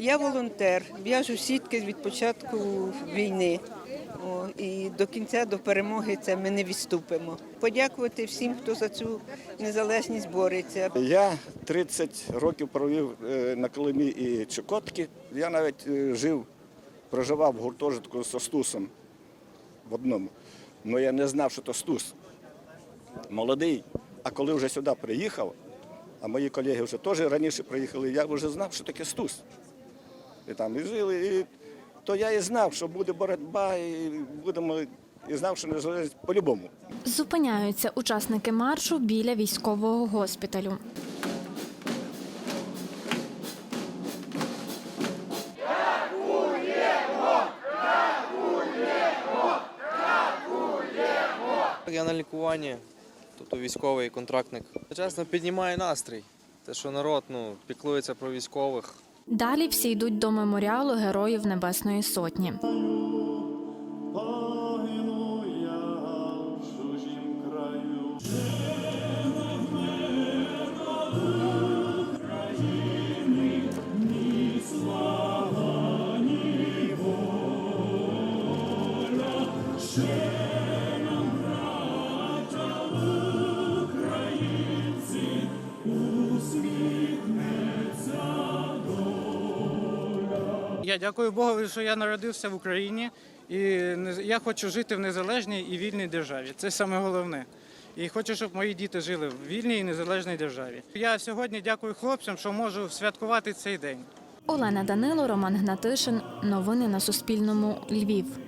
Я волонтер, в'яжу сітки від початку війни. О, і до кінця, до перемоги це ми не відступимо. Подякувати всім, хто за цю незалежність бореться. Я 30 років провів е, на Колимі і Чукотки. Я навіть е, жив, проживав в гуртожитку з Стусом в одному. Але я не знав, що то Стус. Молодий. А коли вже сюди приїхав, а мої колеги вже теж раніше приїхали, я вже знав, що таке Стус. І там і жили, і то я і знав, що буде боротьба, і будемо, і знав, що незалежність по-любому. Зупиняються учасники маршу біля військового госпіталю. Я на лікуванні, тобто військовий контрактник. Чесно, піднімає настрій. Те, що народ ну, піклується про військових. Далі всі йдуть до меморіалу Героїв Небесної Сотні. Погину я в чужім краю. Я дякую Богу, що я народився в Україні і я хочу жити в незалежній і вільній державі. Це саме головне. І хочу, щоб мої діти жили в вільній і незалежній державі. Я сьогодні дякую хлопцям, що можу святкувати цей день. Олена Данило, Роман Гнатишин. Новини на Суспільному. Львів.